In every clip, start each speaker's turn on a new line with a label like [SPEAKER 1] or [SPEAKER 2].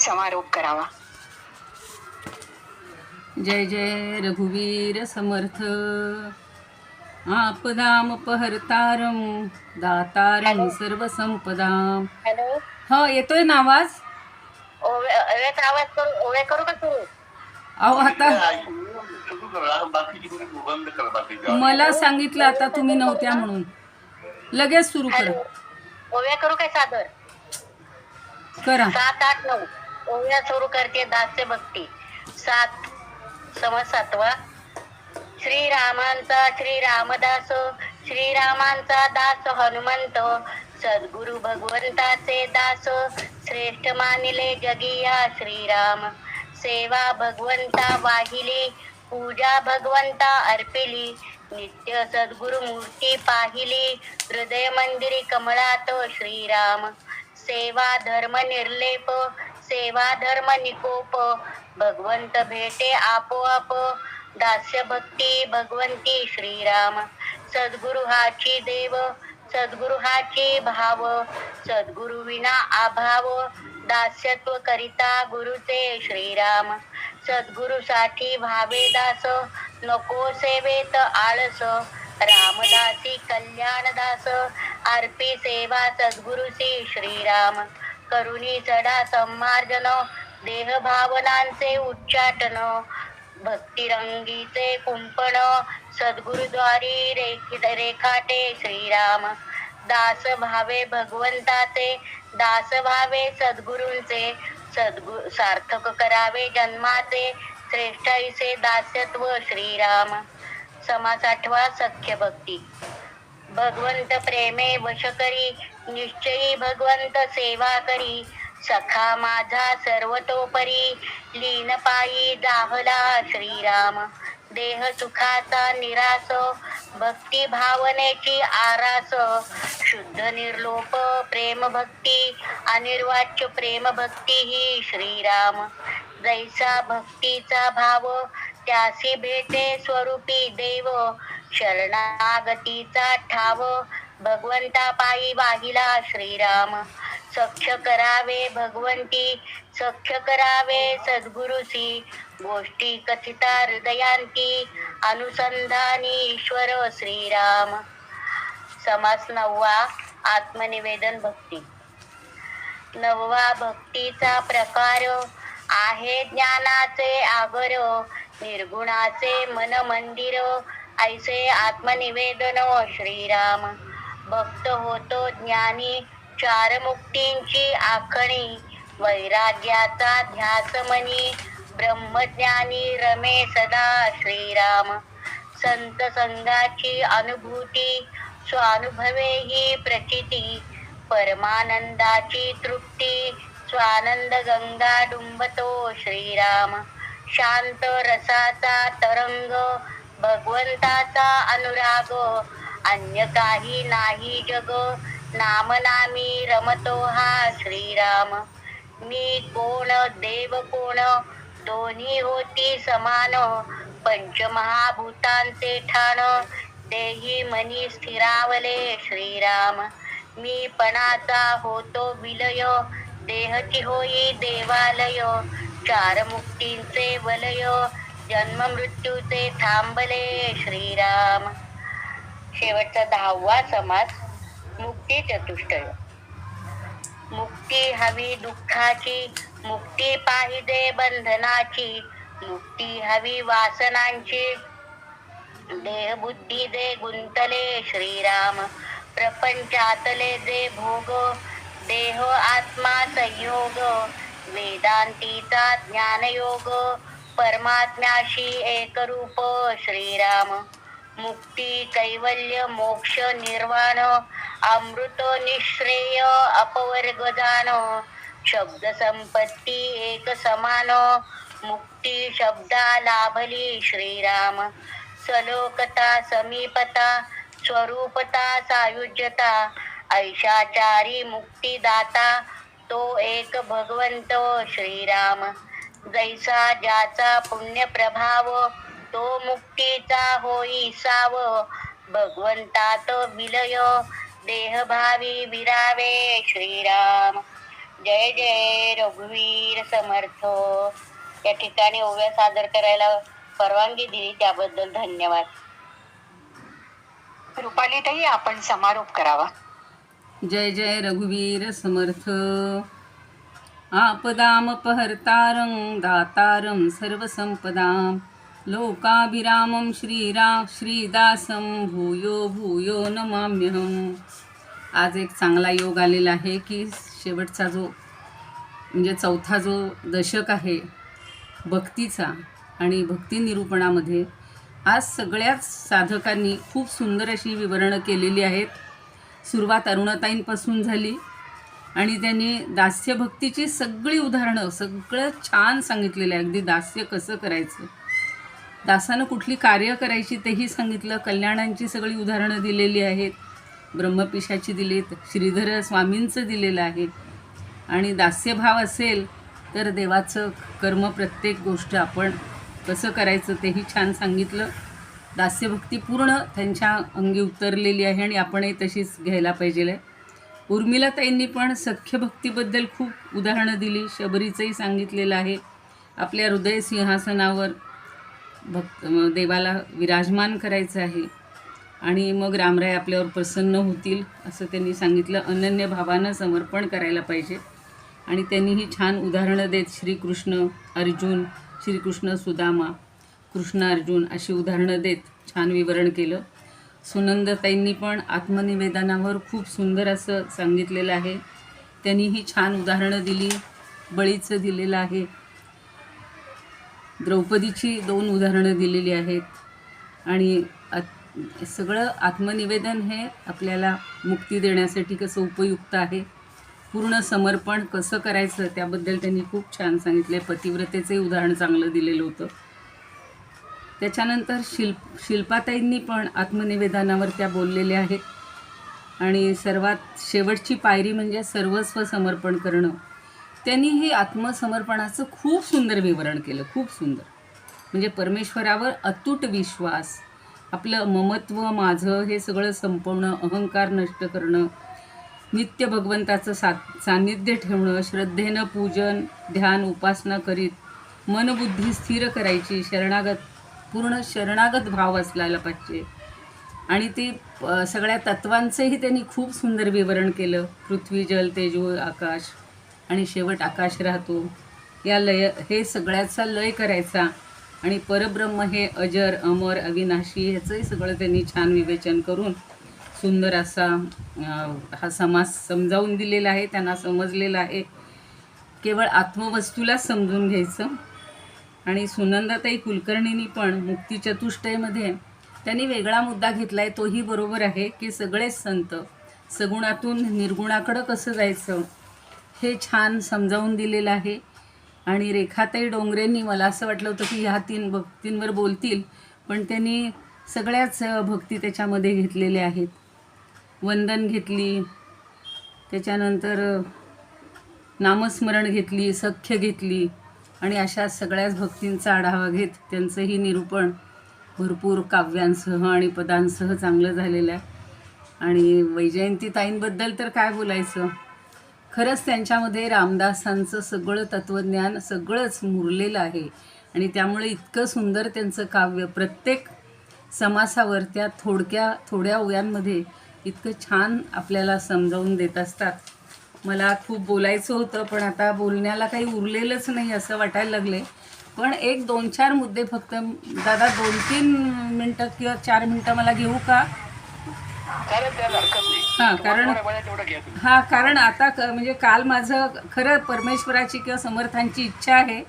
[SPEAKER 1] समारोप करावा.
[SPEAKER 2] जय जय रघुवीर समर्थ. आपदाम पहरतारम दातारम सर्व संपदाम.
[SPEAKER 1] हॅलो.
[SPEAKER 2] हा येतोय ना आवाज?
[SPEAKER 1] आवाज करू ओव्या करू का तू
[SPEAKER 2] अहो आता मला सांगितलं आता तुम्ही नव्हत्या म्हणून. लगेच सुरू करा.
[SPEAKER 1] ओव्या करू काय सादर?
[SPEAKER 2] करा.
[SPEAKER 1] सात आठ नऊ. ओव्या सुरू करते दास्य भक्ती. सात. समज सातवा. श्रीरामांचा श्री रामदास श्रीरामांचा दास हनुमंत सद्गुरु भगवंताचे दास श्रेष्ठ मानिले जगिया श्रीराम. सेवा भगवंता वाहिली पूजा भगवंता अर्पिली नित्य सद्गुरु मूर्ती पाहिली हृदय मंदिरी कमळात श्रीराम. सेवा धर्म निर्लेप सेवा धर्म निकोप. भगवंत भेटे आपोआप. दास्य भक्ती भगवंती श्रीराम. सद्गुरु हाची देव सद्गुरु हाची भाव. सद्गुरु विना अभाव. दास्यत्व करिता गुरुचे श्रीराम. सद्गुरु साठी भावे दास नको सेवेत आळस. रामदासी कल्याणदास अर्पी सेवा सद्गुरुसी श्रीराम. करुणी चढा संमार्जन देह भावनांचे उच्चाटन भक्तिरंगीचे कुंपण सद्गुरुद्वारी रेखित रेखाटे श्रीराम. दास भावे भगवंताचे दास भावे सद्गुरूंचे सद्गु सार्थक करावे जन्माचे श्रेष्ठाईचे दास्यत्व श्रीराम. समास आठवा सख्य भक्ती. भगवंत प्रेमे वश करी निश्चयी भगवंत सेवा करी. सखा माझा सर्वतोपरी लीन पायी दाहला श्रीराम. देह सुखाचा निरास भक्ती भावनेची आरास. शुद्ध निर्लोप प्रेम भक्ती अनिर्वाच्य प्रेम भक्ती ही श्रीराम. जैसा भक्तीचा भाव त्यासी भेटे स्वरूपी देव शरणागतीचा ठाव भगवंता पायी वाहिला श्रीराम. सख्य करावे भगवंती सख्य करावे सद्गुरुसी. गोष्टी कथिता हृदयांती अनुसंधानी ईश्वर श्रीराम. समास नववा आत्मनिवेदन भक्ती. नववा भक्तीचा प्रकार आहे ज्ञानाचे आगर निर्गुणाचे मन मंदिर ऐसे आत्मनिवेदन श्रीराम. भक्त होतो ज्ञानी चार मुक्तींची आखणी वैराग्याचा ध्यास मनी ब्रह्मज्ञानी रमे सदा श्रीराम. संत संघाची अनुभूती स्वानुभवे ही प्रचिती परमानंदाची तृप्ती स्वानंद गंगा डुंबतो श्रीराम. शांत रसाचा तरंग भगवंताचा अनुराग. अन्य काही नाही जग नामनामी रमतो हा श्रीराम. मी कोण देव कोण दोन्ही होती समान. पंचमहाभूतांचे ठाण देही मनी स्थिरावले श्रीराम. मी पणाचा होतो विलय देहची होई देवालय चार मुक्तींचे वलय जन्म मृत्यूचे थांबले श्रीराम. शेवटचा दहावा समास मुक्ती चतुष्टय. मुक्ती हवी दुःखाची मुक्ती पाहिजे बंधनाची मुक्ती हवी वासनांची. देह बुद्धी दे गुंतले श्रीराम प्रपंचातले जे भोग देह आत्मा संयोग वेदांतीचा ज्ञानयोग परमात्म्याशी एकरूप श्रीराम. मुक्ती कैवल्य मोक्ष निर्वाण अमृत निश्रेय अपवर्ग जाण. शब्द संपत्ती एक समान मुक्ती शब्दा लाभली श्रीराम. सलोकता समीपता स्वरूपता सायुज्यता ऐशाचारी मुक्तीदाता तो एक भगवंत श्रीराम. जैसा ज्याचा पुण्य प्रभाव तो मुक्तीचा होई साव भगवंतात विलय देहभावी विरावे श्रीराम. जय जय रघुवीर समर्थ. या ठिकाणी ओव्या सादर करायला परवानगी दिली त्याबद्दल धन्यवाद.
[SPEAKER 3] रुपालीताई आपण समारोप करावा.
[SPEAKER 2] जय जय रघुवीर समर्थ। आपदामपहर्तारं दातारं सर्वसंपदां। लोकाभिरामं श्रीराम श्रीदासं भूयो भूयो नमाम्यहम आज एक चांगला योग आलेला आहे की शेवटचा जो म्हणजे चौथा जो दशक आहे भक्तीचा आणि भक्ती निरूपणामध्ये आज सगळ्याच साधकांनी खूप सुंदर अशी विवरणं केलेली आहेत. सुरुवात अरुणताईंपासून झाली. आणि त्यांनी दास्यभक्तीची सगळी उदाहरणं सगळं छान सांगितलेलं आहे. अगदी दास्य कसं करायचं? दासानं कुठली कार्य करायची तेही सांगितलं. कल्याणांची सगळी उदाहरणं दिलेली आहेत. ब्रह्मपिशाची दिलीत. श्रीधर स्वामींचं दिलेलं आहे. आणि दास्यभाव असेल तर देवाचं कर्म प्रत्येक गोष्ट आपण कसं करायचं तेही छान सांगितलं. दास्यभक्ती पूर्ण त्यांच्या अंगी उतरलेली आहे आणि आपणही तशीच घ्यायला पाहिजे आहे उर्मिलाताईंनी पण सख्यभक्तीबद्दल खूप उदाहरणं दिली. शबरीचंही सांगितलेलं आहे. आपल्या हृदय सिंहासनावर भक्त देवाला विराजमान करायचं आहे. आणि मग रामराय आपल्यावर प्रसन्न होतील असं त्यांनी सांगितलं. अनन्य भावानं समर्पण करायला पाहिजे. आणि त्यांनी ही छान उदाहरणं देत श्रीकृष्ण अर्जुन श्रीकृष्ण सुदामा. कृष्ण अर्जुन अशी उदाहरणं देत छान विवरण केलं. सुनंदताईंनी पण आत्मनिवेदनावर खूप सुंदर असं सांगितलेलं आहे. त्यांनीही छान उदाहरणं दिली बळीचं दिलेलं आहे. द्रौपदीची दोन उदाहरणं दिलेली आहेत. आणि आत सगळं आत्मनिवेदन हे आपल्याला मुक्ती देण्यासाठी कसं उपयुक्त आहे पूर्ण समर्पण कसं करायचं त्याबद्दल त्यांनी खूप छान सांगितले पतिव्रतेचे उदाहरण चांगलं दिलेलं होतं. त्याच्यानंतर शिल्प शिल्पाताईंनी पण आत्मनिवेदनावर त्या बोललेल्या आहेत. आणि सर्वात शेवटची पायरी म्हणजे सर्वस्व समर्पण करणं. त्यांनी हे आत्मसमर्पणाचं खूप सुंदर विवरण केलं खूप सुंदर. म्हणजे परमेश्वरावर अतूट विश्वास आपलं ममत्व माझं हे सगळं संपवणं अहंकार नष्ट करणं नित्य भगवंताचं सा सान्निध्य ठेवणं श्रद्धेनं पूजन ध्यान उपासना करीत मनबुद्धी स्थिर करायची शरणागत पूर्ण शरणागत भाव असलायला पाहिजे. आणि ती सगळ्या तत्वांचंही त्यांनी खूप सुंदर विवरण केलं. पृथ्वी जल तेजो आकाश आणि शेवट आकाश राहतो. या लय हे सगळ्याचा लय करायचा. आणि परब्रह्म हे अजर अमर अविनाशी ह्याचंही सगळं त्यांनी छान विवेचन करून सुंदर असा हा समास समजावून दिलेला आहे त्यांना समजलेला आहे. केवळ आत्मवस्तूलाच समजून घ्यायचं. आणि सुनंदाताई कुलकर्णींनी पण मुक्ती चतुष्टयमध्ये त्यांनी वेगळा मुद्दा घेतला आहे तोही बरोबर आहे की सगळेच संत सगुणातून निर्गुणाकडं कसं जायचं हे छान समजावून दिलेलं आहे. आणि रेखाताई डोंगरेंनी मला असं वाटलं होतं की ह्या तीन भक्तींवर बोलतील पण त्यांनी सगळ्याच भक्ती त्याच्यामध्ये घेतलेल्या आहेत. वंदन घेतली त्याच्यानंतर नामस्मरण घेतली सख्य घेतली आणि अशा सगळ्याच भक्तींचा आढावा घेत त्यांचंही निरूपण भरपूर काव्यांसह आणि पदांसह चांगलं झालेलं आहे. आणि वैजयंती ताईंबद्दल तर काय बोलायचं? खरंच त्यांच्यामध्ये रामदासांचं सगळं तत्त्वज्ञान सगळंच मुरलेलं आहे. आणि त्यामुळे इतकं सुंदर त्यांचं काव्य प्रत्येक समासावर त्या थोडक्या थोड्या ओव्यांमध्ये इतकं छान आपल्याला समजावून देत असतात. मला खूप बोलायचं होतं पण आता बोलण्याला काही उरलेलंच नाही असं वाटायला लागले. पण एक दोन चार मुद्दे फक्त दादा दोन तीन मिनटं किंवा चार मिनटं मला घेऊ का? हां कारण. हा कारण आता क म्हणजे काल माझं खरं परमेश्वराची किंवा समर्थांची इच्छा आहे.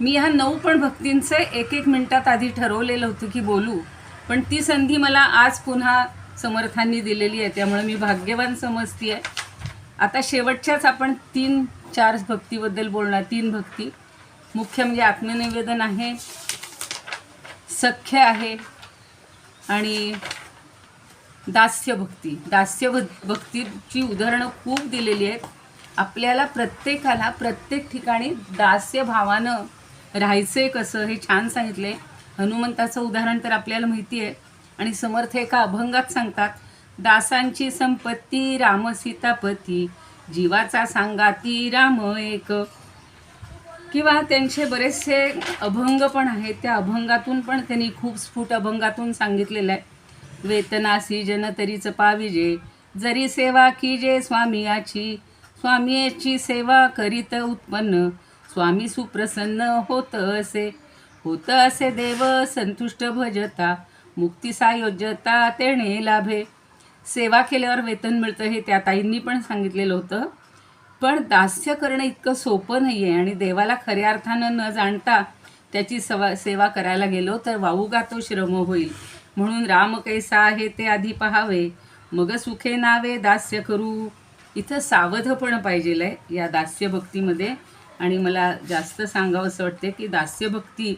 [SPEAKER 2] मी ह्या नऊ पण भक्तींचे एक एक मिनिटात आधी ठरवलेलं होतं की बोलू. पण ती संधी मला आज पुन्हा समर्थांनी दिलेली आहे त्यामुळे मी भाग्यवान समजती आहे आता शेवटच्याच आपण तीन चार भक्तीबद्दल बोलणार तीन भक्ती. मुख्य म्हणजे आत्मनिवेदन आहे सख्य आहे आणि दास्य भक्ती. दास्य भ- भक्तीची उदाहरणं खूप दिलेली आहेत. आपल्याला प्रत्येकाला प्रत्येक ठिकाणी दास्य भावानं राहायचं कसं हे छान सांगितले हनुमंताचं उदाहरण तर आपल्याला माहिती आहे आणि समर्थ एका अभंगात सांगतात. दासांची संपत्ती राम सीतापती जीवाचा सांगाती राम एक. किंवा त्यांचे बरेचसे अभंग पण आहेत. त्या अभंगातून पण त्यांनी खूप स्फुट अभंगातून सांगितलेलं आहे. वेतनासी जन तरीच पाविजे जरी सेवा कीजे जे स्वामीयाची. स्वामीची सेवा करीत उत्पन्न. स्वामी सुप्रसन्न होत असे. होत असे देव संतुष्ट भजता. मुक्तिसायोज्यता तेणे लाभे. सेवा केल्यावर वेतन मिळतं हे त्या ताईंनी पण सांगितलेलं होतं. पण दास्य करणं इतकं सोपं नाही आहे आणि देवाला खऱ्या अर्थानं न जाणता त्याची सवा सेवा करायला गेलो तर वाऊगा तो श्रम होईल? म्हणून राम कैसा आहे ते आधी पहावे मग सुखे नावे दास्य करू. इथं सावधपण पाहिजेल आहे या दास्यभक्तीमध्ये आणि मला जास्त सांगावं असं वाटते की दास्यभक्ती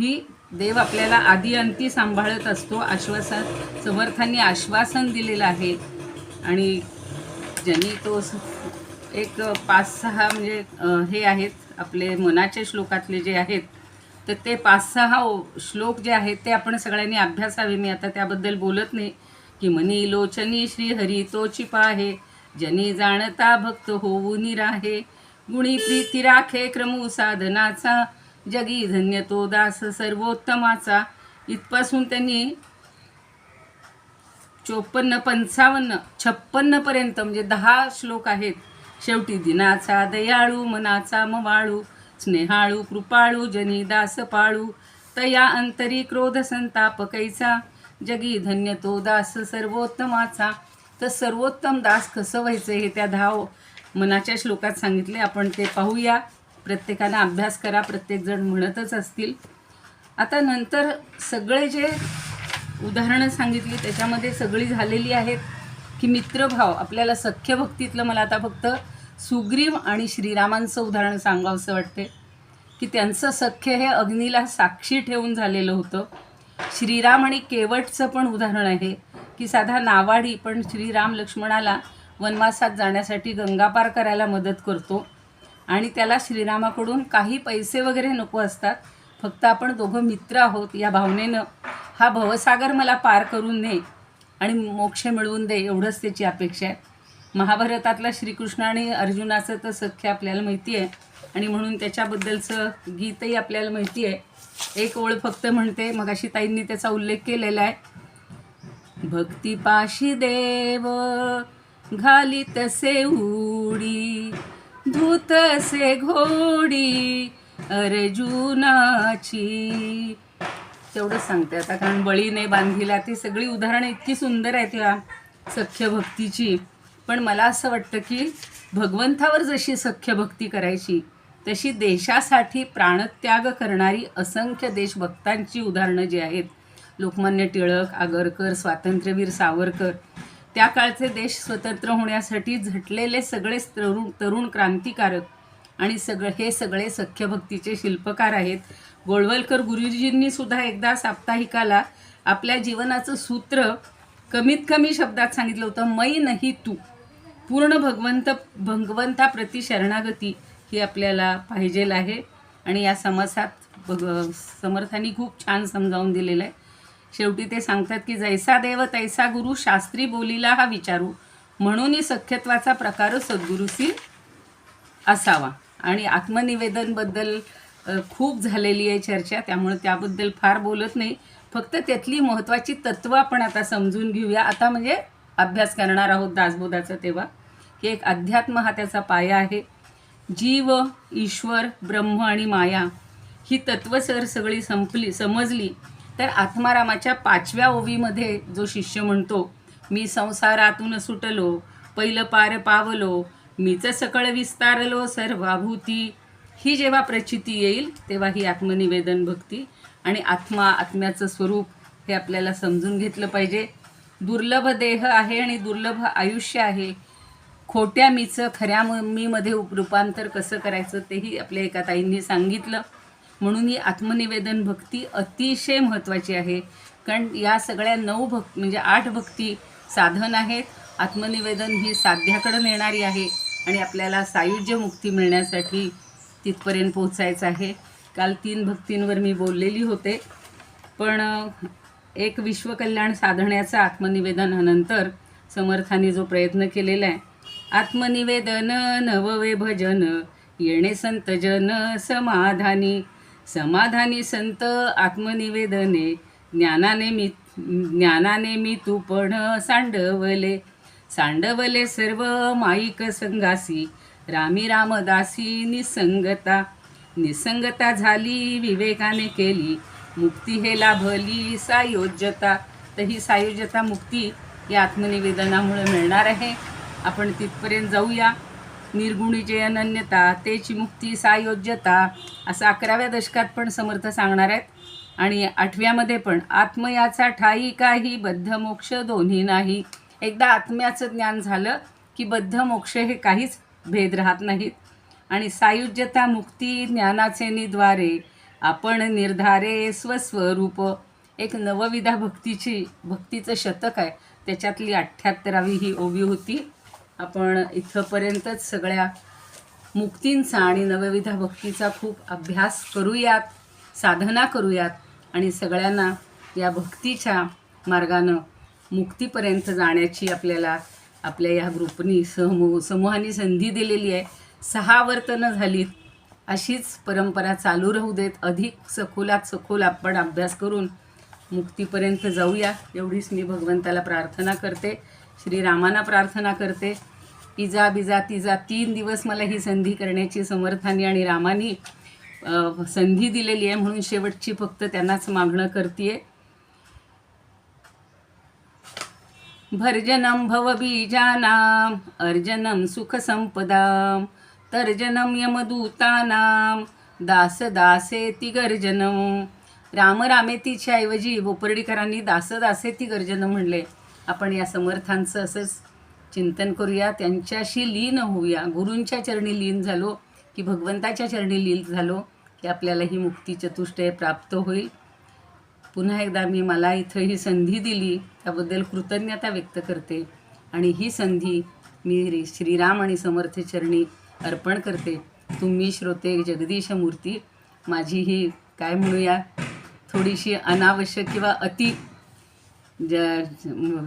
[SPEAKER 2] ही देव आपल्याला आधी अंती सांभाळत असतो आश्वासन समर्थांनी आश्वासन दिलेलं आहे. आणि ज्यांनी तो एक पाच सहा म्हणजे हे आहेत आपले मनाचे श्लोकातले जे आहेत तर ते पाच सहा श्लोक जे आहेत ते आपण सगळ्यांनी अभ्यासावे. मी आता त्याबद्दल बोलत नाही की मनी लोचनी श्रीहरी तोची पाहे जनी जाणता भक्त होऊ राहे गुणी प्रीती राखे क्रमू साधनाचा जगी धन्य तो दास सर्वोत्तमाचा. इथपासून त्यांनी चोपन्न पंचावन्न छप्पन्नपर्यंत म्हणजे दहा श्लोक आहेत. शेवटी दिनाचा दयाळू मनाचा मवाळू स्नेहाळू कृपाळू जनी दास पाळू तया अंतरी क्रोध संताप कैचा जगी धन्य तो दास सर्वोत्तमाचा. तर सर्वोत्तम दास कसं व्हायचं हे त्या दहा मनाच्या श्लोकात सांगितले. आपण ते पाहूया. प्रत्येकानं अभ्यास करा प्रत्येकजण म्हणतच असतील. आता नंतर सगळे जे उदाहरणं सांगितली त्याच्यामध्ये सगळी झालेली आहेत की मित्रभाव आपल्याला सख्य भक्तीतलं मला आता फक्त सुग्रीव आणि श्रीरामांचं उदाहरण सांगावंसं वाटते की त्यांचं सख्य हे अग्नीला साक्षी ठेवून झालेलं होतं. श्रीराम आणि केवटचं पण उदाहरण आहे की साधा नावाडी पण श्रीराम लक्ष्मणाला वनवासात जाण्यासाठी गंगापार करायला मदत करतो. आणि त्याला श्रीरामाकडून काही पैसे वगैरे नको असतात. फक्त आपण दोघं मित्र आहोत या भावनेनं. हा भवसागर मला पार करून दे आणि मोक्ष मिळवून दे एवढंच त्याची अपेक्षा आहे. महाभारतातला श्रीकृष्ण आणि अर्जुनाचं तर सख्य आपल्याला माहिती आहे. आणि म्हणून त्याच्याबद्दलचं गीतही आपल्याला माहिती आहे. एक ओळ फक्त म्हणते मगाशी ताईंनी त्याचा उल्लेख केलेला आहे. भक्तिपाशी देव घाली तसे उडी धूतसे घोडी अर्जुनाची. तेवढंच सांगते आता कारण बळीने बांधिला ती सगळी उदाहरणं इतकी सुंदर आहेत या सख्य भक्तीची. पण मला असं वाटतं की भगवंतावर जशी सख्य भक्ती करायची तशी देशासाठी प्राणत्याग करणारी असंख्य देशभक्तांची उदाहरणं जी आहेत लोकमान्य टिळक आगरकर स्वातंत्र्यवीर सावरकर त्या काळचे देश स्वतंत्र होण्यासाठी झटलेले सगळे तरुण तरुण क्रांतिकारक आणि सगळं हे सगळे सख्यभक्तीचे शिल्पकार आहेत. गोळवलकर गुरुजींनी सुद्धा एकदा साप्ताहिकाला आपल्या जीवनाचं सूत्र कमीत कमी शब्दात सांगितलं होतं मै नाही तू. पूर्ण भगवंत भगवंताप्रती शरणागती ही आपल्याला पाहिजेल आहे. आणि या समासात भग समर्थांनी खूप छान समजावून दिलेलं आहे. शेवटी ते सांगतात की जैसा देव तैसा गुरु शास्त्री बोलीला हा विचारू. म्हणूनही सख्यत्वाचा प्रकार सद्गुरुसी असावा. आणि आत्मनिवेदनबद्दल खूप झालेली आहे चर्चा त्यामुळे त्याबद्दल फार बोलत नाही. फक्त त्यातली महत्त्वाची तत्त्व आपण आता समजून घेऊया. आता म्हणजे अभ्यास करणार आहोत दासबोधाचा तेव्हा. की एक अध्यात्म हा त्याचा पाया आहे. जीव ईश्वर ब्रह्म आणि माया ही तत्त्व सर सगळी संपली समजली. तर आत्मारामाच्या पाचव्या ओवीमध्ये जो शिष्य म्हणतो मी संसारातून सुटलो पहिलं पार पावलो मीच सकळ विस्तारलो सर्वाभूती. ही जेव्हा प्रचिती येईल तेव्हा ही आत्मनिवेदन भक्ती आणि आत्मा आत्म्याचं स्वरूप हे आपल्याला समजून घेतलं पाहिजे. दुर्लभ देह आहे आणि दुर्लभ आयुष्य आहे. खोट्या मीचं खऱ्या म- मीमध्ये रूपांतर कसं करायचं तेही आपल्या एका ताईंनी सांगितलं. म्हणून ही आत्मनिवेदन भक्ती अतिशय महत्त्वाची आहे. कारण या सगळ्या नऊ भक् म्हणजे आठ भक्ती साधन आहेत. आत्मनिवेदन ही साध्याकडं नेणारी आहे आणि आपल्याला सायुज्य मुक्ती मिळण्यासाठी तिथपर्यंत पोहोचायचं आहे. काल तीन भक्तींवर मी बोललेली होते. पण एक विश्वकल्याण साधण्याचा आत्मनिवेदनानंतर समर्थाने जो प्रयत्न केलेला आहे आत्मनिवेदन नववे भजन येणे संत जन समाधानी समाधानी संत आत्मनिवेदने ज्ञानाने मी ज्ञानाने मी तू पण सांडवले. सांडवले सर्व माईक संगासी रामी रामदासी निसंगता. निसंगता झाली विवेकाने केली मुक्ती हे लाभली सायोज्यता. तर ही सायोज्यता मुक्ती या आत्मनिवेदनामुळे मिळणार आहे. आपण तिथपर्यंत जाऊया. निर्गुणीचे अनन्यता तेची मुक्ती सायोज्यता असं अकराव्या दशकात पण समर्थ सांगणार आहेत. आणि आठव्यामध्ये पण आत्मयाचा ठाई काही बद्ध मोक्ष दोन्ही नाही. एकदा आत्म्याचं ज्ञान झालं की बद्ध मोक्ष हे काहीच भेद राहत नाहीत. आणि सायुज्यता मुक्ती ज्ञानाचे निद्वारे आपण निर्धारे स्वस्वरूप. एक नवविधा भक्तीची भक्तीचं शतक आहे. त्याच्यातली अठ्ठ्याहत्तरावी ही ओवी होती. आपण इथंपर्यंतच सगळ्या मुक्तींचा आणि नवविधा भक्तीचा खूप अभ्यास करूयात साधना करूयात आणि सगळ्यांना या भक्तीच्या मार्गानं मुक्तीपर्यंत जाण्याची आपल्याला आपल्या या ग्रुपनी समूह समूहाने संधी दिलेली आहे. सहा वर्तनं झालीत अशीच परंपरा चालू राहू देत. अधिक सखोलात सखोल आपण अभ्यास करून मुक्तीपर्यंत जाऊया. एवढीच मी भगवंताला प्रार्थना करते. श्रीरामांना प्रार्थना करते. इजा बिजा तिजा तीन दिवस मला ही संधी करण्याची समर्थानी आणि रामानी संधी दिलेली आहे म्हणून शेवटची फक्त त्यांनाच मागणं करते भर्जनं भवबीजानाम् अर्जनं सुखसंपदां तर्जनं यमदूतानां दासदासेति गर्जनं रामरामेतीच्या ऐवजी बोपर्डीकरांनी दासदासेती गर्जनं म्हणले. आपण या समर्थांचं असंच चिंतन करूया. त्यांच्याशी लीन होऊया. गुरूंच्या चरणी लीन झालो की भगवंताच्या चरणी लीन झालो की आपल्याला ही मुक्ती चतुष्टय प्राप्त होईल. पुन्हा एकदा मी मला इथं ही संधी दिली त्याबद्दल कृतज्ञता व्यक्त करते आणि ही संधी मी श्रीराम आणि समर्थ चरणी अर्पण करते. तुम्ही श्रोते जगदीश मूर्ती माझी ही काय म्हणूया थोडीशी अनावश्यक किंवा अति ज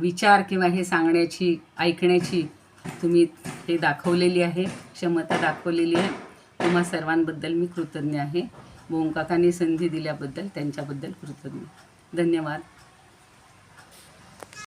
[SPEAKER 2] विचार किंवा हे सांगण्याची ऐकण्याची तुम्ही हे दाखवलेली आहे क्षमता दाखवलेली आहे. तुम्हा सर्वांबद्दल मी कृतज्ञ आहे. बोंकाकांनी संधी दिल्याबद्दल त्यांच्याबद्दल कृतज्ञ. धन्यवाद.